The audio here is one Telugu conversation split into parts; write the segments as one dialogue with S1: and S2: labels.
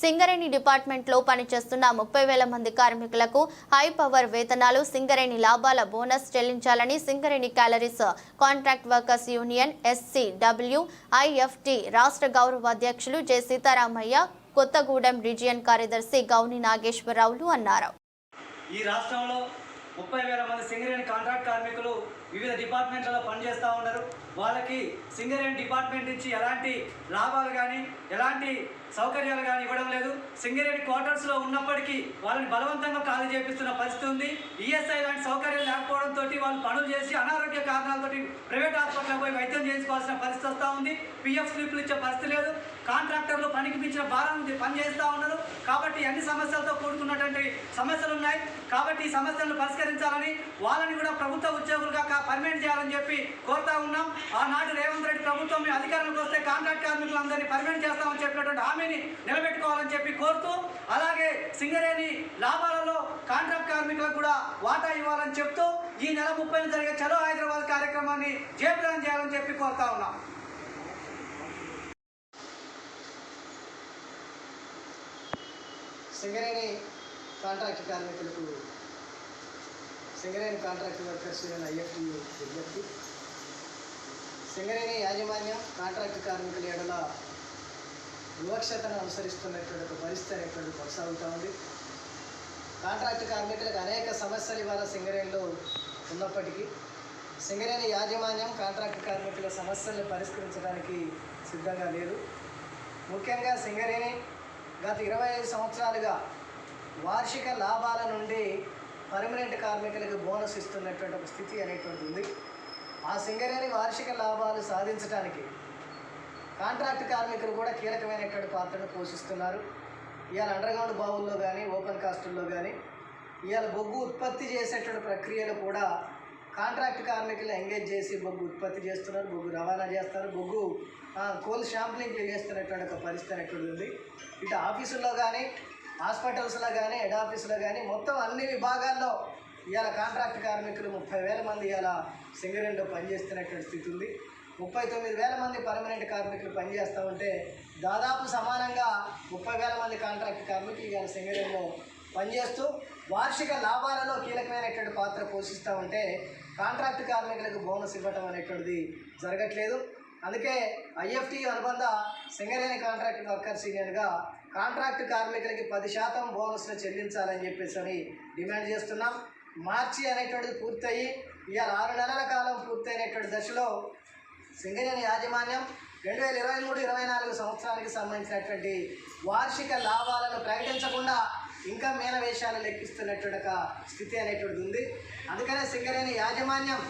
S1: సింగరేణి డిపార్ట్మెంట్లో పనిచేస్తున్న ముప్పై వేల మంది కార్మికులకు హై పవర్ వేతనాలు సింగరేణి లాభాల బోనస్ చెల్లించాలని Singareni collieries contract workers union SC W IFT రాష్ట్ర గౌరవ అధ్యక్షులు జె సీతారామయ్య కొత్తగూడెం రీజియన్ కార్యదర్శి గౌని నాగేశ్వరరావులు అన్నారు.
S2: ఈ రాష్ట్రంలో ముప్పై వేల మంది సింగరేణి కాంట్రాక్ట్ కార్మికులు వివిధ డిపార్ట్మెంట్లలో పనిచేస్తూ ఉన్నారు. వాళ్ళకి సింగరేణి డిపార్ట్మెంట్ నుంచి ఎలాంటి లాభాలు కానీ ఎలాంటి సౌకర్యాలు కానీ ఇవ్వడం లేదు. సింగరేణి క్వార్టర్స్లో ఉన్నప్పటికీ వాళ్ళని బలవంతంగా ఖాళీ చేపిస్తున్న పరిస్థితి ఉంది. ఈఎస్ఐ లాంటి సౌకర్యాలు లేకపోవడంతో వాళ్ళు పనులు చేసి అనారోగ్య కారణాలతో ప్రైవేట్ హాస్పిటల్కి పోయి వైద్యం చేసుకోవాల్సిన పరిస్థితి వస్తూ ఉంది. పిఎఫ్ స్లిప్లు ఇచ్చే పరిస్థితి లేదు. కాంట్రాక్టర్లు పనికి మించిన భారం పని చేస్తూ ఉన్నారు. కాబట్టి అన్ని సమస్యలతో కూడుకున్నటువంటి సమస్యలు ఉన్నాయి. కాబట్టి ఈ సమస్యలను పరిష్కరించాలని వాళ్ళని కూడా ప్రభుత్వ ఉద్యోగులుగా పర్మనెంట్ చేయాలని చెప్పి కోరుతా ఉన్నాం. ఆనాడు రేవంత్ రెడ్డి ప్రభుత్వం అధికారంలోకి వస్తే కాంట్రాక్ట్ కార్మికులందరినీ పర్మనెంట్ చేస్తామని చెప్పినటువంటి హామీని నిలబెట్టుకోవాలని చెప్పి కోరుతూ అలాగే సింగరేణి లాభాలలో కాంట్రాక్ట్ కార్మికులకు కూడా వాటా ఇవ్వాలని చెప్తూ ఈ నెల ముప్పై జరిగే చలో హైదరాబాద్ కార్యక్రమాన్ని జయప్రదం చేయాలని చెప్పి కోరుతా ఉన్నాం.
S3: సింగరేణి కాంట్రాక్ట్ కార్మికులకు Singareni contract workers union IFT విజ్ఞప్తి. సింగరేణి యాజమాన్యం కాంట్రాక్ట్ కార్మికుల ఎడల వివక్షతను అనుసరిస్తున్నటువంటి ఒక పరిస్థితి అనేటువంటి కొనసాగుతూ ఉంది. కాంట్రాక్ట్ కార్మికులకు అనేక సమస్యలు ఇవాళ సింగరేణిలో ఉన్నప్పటికీ సింగరేణి యాజమాన్యం కాంట్రాక్ట్ కార్మికుల సమస్యలను పరిష్కరించడానికి సిద్ధంగా లేదు ముఖ్యంగా సింగరేణి గత ఇరవై ఐదు సంవత్సరాలుగా వార్షిక లాభాల నుండి పర్మనెంట్ కార్మికులకు బోనస్ ఇస్తున్నటువంటి ఒక స్థితి అనేటువంటిది ఉంది. ఆ సింగరేణి వార్షిక లాభాలు సాధించడానికి కాంట్రాక్ట్ కార్మికులు కూడా కీలకమైనటువంటి పాత్రను పోషిస్తున్నారు. ఇవాళ అండర్గ్రౌండ్ బావుల్లో కానీ ఓపెన్ కాస్టుల్లో కానీ ఇవాళ బొగ్గు ఉత్పత్తి చేసేటువంటి ప్రక్రియలో కూడా కాంట్రాక్ట్ కార్మికులు ఎంగేజ్ చేసి బొగ్గు ఉత్పత్తి చేస్తున్నారు బొగ్గు రవాణా చేస్తారు బొగ్గు కోల్ షాంప్లింగ్ చేస్తున్నటువంటి ఒక పరిస్థితి అనేటువంటి ఉంది. ఇటు ఆఫీసుల్లో కానీ హాస్పిటల్స్లో కానీ హెడ్ ఆఫీసులో కానీ మొత్తం అన్ని విభాగాల్లో ఇవాళ కాంట్రాక్ట్ కార్మికులు ముప్పై వేల మంది ఇవాళ సింగరేణిలో పనిచేస్తున్నటువంటి స్థితి ఉంది ముప్పై తొమ్మిది వేల మంది పర్మనెంట్ కార్మికులు పనిచేస్తూ ఉంటే దాదాపు సమానంగా ముప్పై వేల మంది కాంట్రాక్ట్ కార్మికులు ఇవాళ సింగరేణిలో పనిచేస్తూ వార్షిక లాభాలలో కీలకమైనటువంటి పాత్ర పోషిస్తూ ఉంటే కాంట్రాక్ట్ కార్మికులకు బోనస్ ఇవ్వటం అనేటువంటిది జరగట్లేదు. అందుకే ఐఎఫ్టి అనుబంధ సింగరేణి కాంట్రాక్ట్ వర్కర్స్ యూనియన్గా కాంట్రాక్ట్ కార్మికులకి పది శాతం బోనస్ను చెల్లించాలని చెప్పేసి అని డిమాండ్ చేస్తున్నాం. మార్చి అనేటువంటిది పూర్తయి ఇవాళ ఆరు నెలల కాలం పూర్తయినటువంటి దశలో సింగరేణి యాజమాన్యం రెండు వేల ఇరవై మూడు ఇరవై నాలుగు సంవత్సరానికి సంబంధించినటువంటి వార్షిక లాభాలను ప్రకటించకుండా ఇంకా మేనవేషాలు లెక్కిస్తున్నటువంటి స్థితి అనేటువంటిది ఉంది. అందుకనే సింగరేణి యాజమాన్యం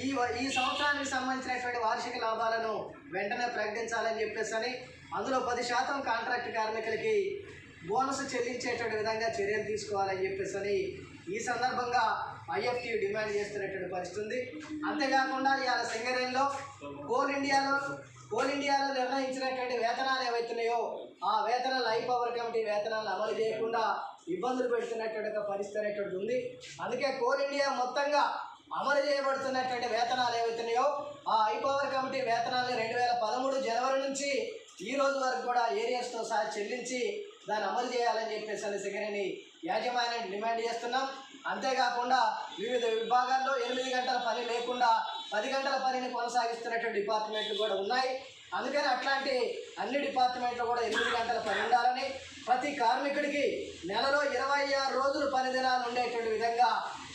S3: ఈ వ- ఈ సంవత్సరానికి సంబంధించినటువంటి వార్షిక లాభాలను వెంటనే ప్రకటించాలని చెప్పేసి అని అందులో పది శాతం కాంట్రాక్ట్ కార్మికులకి బోనస్ చెల్లించేటువంటి విధంగా చర్యలు తీసుకోవాలని చెప్పేసి అని ఈ సందర్భంగా ఐఎఫ్టీ డిమాండ్ చేస్తున్నటువంటి పరిస్థితి ఉంది. అంతేకాకుండా ఇవాళ సింగరేణిలో కోల్ ఇండియాలో కోల్ ఇండియాలో నిర్ణయించినటువంటి వేతనాలు ఏవైతున్నాయో ఆ వేతనాలు హై పవర్ కమిటీ వేతనాలు అమలు చేయకుండా ఇబ్బందులు పెడుతున్నటువంటి పరిస్థితి అనేటువంటిది ఉంది. అందుకే కోల్ ఇండియా మొత్తంగా అమలు చేయబడుతున్నటువంటి వేతనాలు ఏవైతున్నాయో? ఆ హైపవర్ కమిటీ వేతనాలు రెండు వేల పదమూడు జనవరి నుంచి ఈ రోజు వరకు కూడా ఏరియాస్తో సహా చెల్లించి దాన్ని అమలు చేయాలని చెప్పేసి అని సింగరేణి యాజమాన్యం డిమాండ్ చేస్తున్నాం. అంతేకాకుండా వివిధ విభాగాల్లో ఎనిమిది గంటల పని లేకుండా పది గంటల పనిని కొనసాగిస్తున్నటువంటి డిపార్ట్మెంట్లు కూడా ఉన్నాయి. అందుకని అట్లాంటి అన్ని డిపార్ట్మెంట్లు కూడా ఎనిమిది గంటల పని ఉండాలని ప్రతి కార్మికుడికి నెలలో ఇరవై ఆరు రోజులు పని దినాలు ఉండేటువంటి విధంగా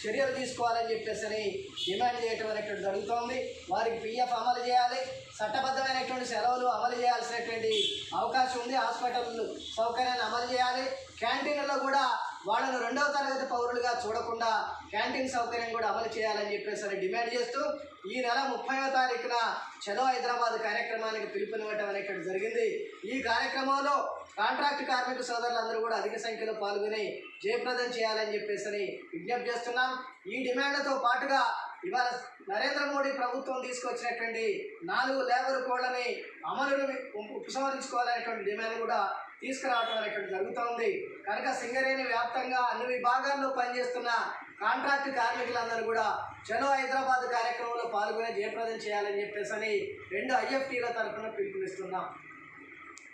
S3: చర్యలు తీసుకోవాలని చెప్పేసి డిమాండ్ చేయటం అనేటువంటి జరుగుతోంది. వారికి పిఎఫ్ అమలు చేయాలి. చట్టబద్ధమైనటువంటి సెలవులు అమలు చేయాల్సినటువంటి అవకాశం ఉంది. హాస్పిటల్ సౌకర్యాన్ని అమలు చేయాలి. క్యాంటీన్లలో కూడా వాళ్ళను రెండవ తరగతి పౌరులుగా చూడకుండా క్యాంటీన్ సౌకర్యం కూడా అమలు చేయాలని చెప్పేసి డిమాండ్ చేస్తూ ఈ నెల ముప్పైవ తారీఖున చలో హైదరాబాద్ కార్యక్రమానికి పిలుపునివ్వటం అనేటువంటి జరిగింది. ఈ కార్యక్రమంలో కాంట్రాక్ట్ కార్మిక సోదరులందరూ కూడా అధిక సంఖ్యలో పాల్గొని జయప్రదం చేయాలని చెప్పేసి విజ్ఞప్తి చేస్తున్నాం. ఈ డిమాండ్లతో పాటుగా ఇవాళ నరేంద్ర మోడీ ప్రభుత్వం తీసుకొచ్చినటువంటి నాలుగు లేబర్ కోడ్లని అమలును ఉపసంహరించుకోవాలనేటువంటి డిమాండ్ కూడా తీసుకురావడం అనేటువంటి జరుగుతోంది. కనుక సింగరేణి వ్యాప్తంగా అన్ని విభాగాల్లో పనిచేస్తున్న కాంట్రాక్ట్ కార్మికులందరూ కూడా చలో హైదరాబాద్ కార్యక్రమంలో పాల్గొనే జయప్రదం చేయాలని చెప్పేసి అని రెండు ఐఎఫ్టీల తరఫున పిలుపునిస్తున్నాం.